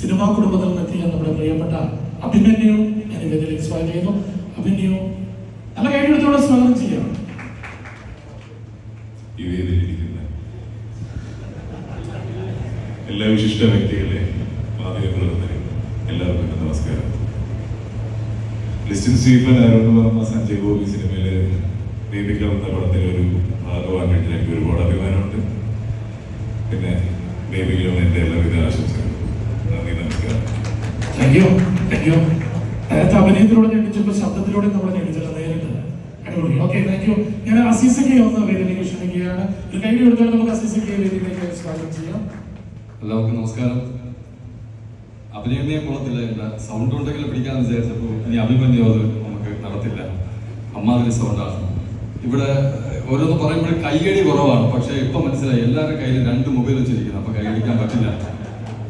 Cinema കുടുംബത്തിൽ നിന്നെത്തിയ നമ്മുടെ പ്രിയപ്പെട്ട അഭിമന്യു ഞാൻ ഇതിലേക്ക് സ്വാഗതം ചെയ്യുന്നു. അഭിമന്യു നല്ല കഴിഞ്ഞിടത്തോടെ സ്വാഗതം ചെയ്യാം. ഈ വേദിയിലിരിക്കുന്ന എല്ലാ വിശിഷ്ട വ്യക്തികളെ പ്രവർത്തകരെ എല്ലാവർക്കും നമസ്കാരം. ലിസ്റ്റിൻ സ്റ്റീഫൻ വർമ്മ സഞ്ജയ് ഗോപി സിനിമയിലെ എന്ന പടത്തിലെ ഒരു ഭാഗമാക്കിയിട്ട് എനിക്ക് ഒരുപാട് അഭിമാനമുണ്ട്. പിന്നെ ദീപികയുടെ എന്റെ എല്ലാവിധ നമസ്കാരം അയ്യോ താങ്ക് യു നേരത്തെ അഭിനയത്തിലൂടെ ഞെട്ടിച്ചപ്പോൾ ശബ്ദത്തിലൂടെ നമ്മൾ ഞെട്ടിച്ചില്ല നേരിട്ട് അടിപൊളി. ഓക്കെ താങ്ക് യു ഞാൻ അസീസയ്ക്ക് ഒന്ന് വേദിയിലേക്ക് ക്ഷണിക്കുകയാണ്. ഒരു കൈ കൊടുത്താൽ നമുക്ക് അസീസയ്ക്ക് വേദിയിലേക്ക് സ്വാഗതം ചെയ്യാം. എല്ലാവർക്കും നമസ്കാരം. അഭിനയനെ കൊള്ളത്തില്ല എന്ന സൗണ്ട് ഉണ്ടെങ്കിൽ പിടിക്കാന്ന് വിചാരിച്ചപ്പോൾ ഇനി അഭിമന്യോ അത് നമുക്ക് നടത്തില്ല. അമ്മാതിരി സൗണ്ടാണ് ഇവിടെ ഓരോന്ന് പറയുമ്പോഴും കൈയടി കുറവാണ്. പക്ഷേ ഇപ്പം മനസ്സിലായി എല്ലാവരുടെ കയ്യിൽ രണ്ട് മൊബൈൽ വെച്ചിരിക്കുന്നു. അപ്പൊ കൈയടിക്കാൻ പറ്റില്ല.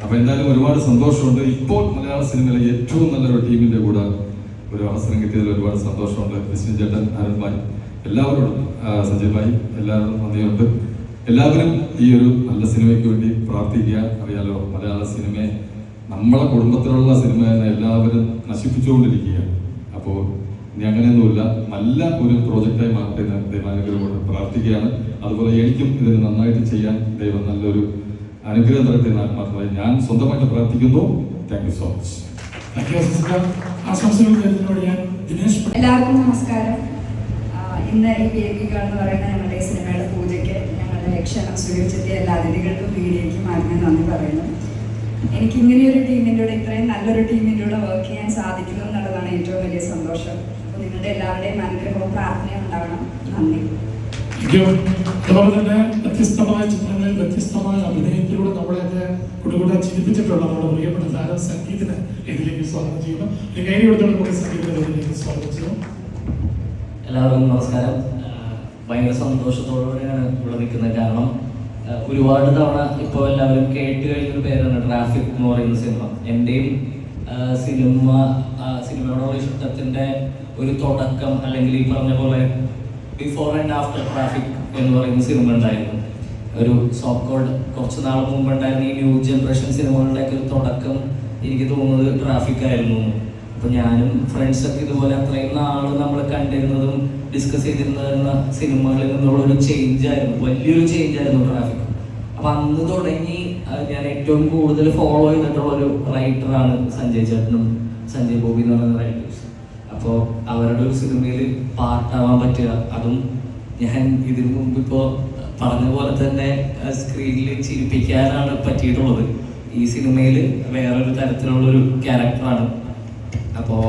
അപ്പൊ എന്തായാലും ഒരുപാട് സന്തോഷമുണ്ട്. ഇപ്പോൾ മലയാള സിനിമയിലെ ഏറ്റവും നല്ലൊരു ടീമിന്റെ കൂടെ ഒരു അവസരം കിട്ടിയതിൽ ഒരുപാട് സന്തോഷമുണ്ട്. വിശ്വൻ ചേട്ടൻ അരുൺ ഭായ് എല്ലാവരോടും സജീവ് ഭായി എല്ലാവരോടും നന്ദിയുണ്ട്. എല്ലാവരും ഈ ഒരു നല്ല സിനിമയ്ക്ക് വേണ്ടി പ്രാർത്ഥിക്കുക. അറിയാലോ മലയാള സിനിമയെ നമ്മളെ കുടുംബത്തിലുള്ള സിനിമ എല്ലാവരും നശിപ്പിച്ചുകൊണ്ടിരിക്കുകയാണ് അപ്പോൾ ഇനി അങ്ങനെയൊന്നുമില്ല. നല്ല ഒരു പ്രോജക്റ്റായി മാറട്ടെ ദൈവാനുഗ്രഹം കൊണ്ട് പ്രാർത്ഥിക്കുകയാണ്. അതുപോലെ എനിക്കും ഇതിന് നന്നായിട്ട് ചെയ്യാൻ ദൈവം നല്ലൊരു അനുഗ്രഹം തരട്ടെ എന്ന് ആത്മാർത്ഥമായി ഞാൻ സ്വന്തമായിട്ട് പ്രാർത്ഥിക്കുന്നു. താങ്ക് യു സോ മച്ച് എല്ലാവർക്കും നമസ്കാരം. ഇന്ന് ഈ വേദിക എന്ന് പറയുന്ന ഞങ്ങളുടെ സിനിമയുടെ പൂജയ്ക്ക് ഞങ്ങളുടെ ക്ഷണം സ്വീകരിച്ചെത്തിയ എല്ലാ അതിഥികൾക്കും വീഡിയോയ്ക്ക് ആദ്യം നന്ദി പറയുന്നു. എനിക്ക് ഇങ്ങനെയൊരു ടീമിന്റെ കൂടെ ഇത്രയും നല്ലൊരു ടീമിന്റെ കൂടെ വർക്ക് ചെയ്യാൻ സാധിക്കുന്നു എന്നുള്ളതാണ് ഏറ്റവും വലിയ സന്തോഷം. അപ്പോൾ നിങ്ങളുടെ എല്ലാവരുടെയും അനുഗ്രഹവും പ്രാർത്ഥനയും ഉണ്ടാവണം. നന്ദി. അതുപോലെ തന്നെ വ്യത്യസ്തമായ ചിത്രങ്ങളിൽ വ്യത്യസ്തമായ അഭിനയത്തിലൂടെ നമ്മളെയൊക്കെ കുടുകൂടെ ചിരിപ്പിച്ചിട്ടുള്ള നമ്മുടെ പ്രിയപ്പെട്ട താരം സംഗീതിനെ ഇതിലേക്ക് സ്വാഗതം ചെയ്യുന്നു. കൈ കൊടുത്തോടെ നമുക്ക് സംഗീതത്തെ ഇതിലേക്ക് സ്വാഗതം ചെയ്യുന്നു. എല്ലാവർക്കും നമസ്കാരം. ഭയങ്കര സന്തോഷത്തോടുകൂടെയാണ് ഇവിടെ നിൽക്കുന്നത്. കാരണം ഒരുപാട് തവണ ഇപ്പോൾ എല്ലാവരും കേട്ട് കഴിഞ്ഞൊരു പേരാണ് ട്രാഫിക് എന്ന് പറയുന്ന സിനിമ. എന്റെയും സിനിമ സിനിമയോടുള്ള ഇഷ്ടത്തിന്റെ ഒരു തുടക്കം അല്ലെങ്കിൽ ഈ പറഞ്ഞ പോലെ ബിഫോർ ആൻഡ് ആഫ്റ്റർ ട്രാഫിക് എന്ന് പറയുന്ന സിനിമ ഉണ്ടായിരുന്നു. ഒരു സോപ്പ് കോൾഡ് കുറച്ച് നാൾ മുമ്പ് ഉണ്ടായിരുന്ന ഈ ന്യൂ ജനറേഷൻ സിനിമകളുടെയൊക്കെ ഒരു തുടക്കം എനിക്ക് തോന്നുന്നത് ട്രാഫിക് ആയിരുന്നു. അപ്പോൾ അപ്പൊ ഞാനും ഫ്രണ്ട്സൊക്കെ ഇതുപോലെ അത്രയും നാൾ നമ്മൾ കണ്ടിരുന്നതും ഡിസ്കസ് ചെയ്തിരുന്ന സിനിമകളിൽ നിന്നുള്ള ഒരു ചേഞ്ച് ആയിരുന്നു. വലിയൊരു ചേഞ്ച് ആയിരുന്നു ട്രാഫിക് അപ്പൊ അന്ന് തുടങ്ങി ഞാൻ ഏറ്റവും കൂടുതൽ ഫോളോ ചെയ്തിട്ടുള്ള ഒരു റൈറ്ററാണ് സഞ്ജയ് ചേട്ടനും സഞ്ജയ് ബോബി എന്ന് പറയുന്ന റൈറ്റേഴ്സ് ഒരു സിനിമയിൽ പാർട്ടാവാൻ പറ്റുക. അതും ഞാൻ ഇതിനു മുമ്പ് ഇപ്പോൾ പറഞ്ഞ പോലെ തന്നെ സ്ക്രീനിൽ ചിരിപ്പിക്കാനാണ് പറ്റിയിട്ടുള്ളത്. ഈ സിനിമയിൽ വേറൊരു തരത്തിലുള്ള ഒരു ക്യാരക്ടറാണ് അപ്പോൾ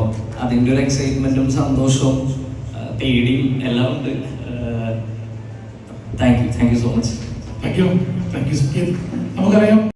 അതിന്റെ ഒരു എക്സൈറ്റ്മെന്റും സന്തോഷവും പേടിയും എല്ലാം ഉണ്ട്. Thank you thank you so much thank you thank you നമുക്കറിയാം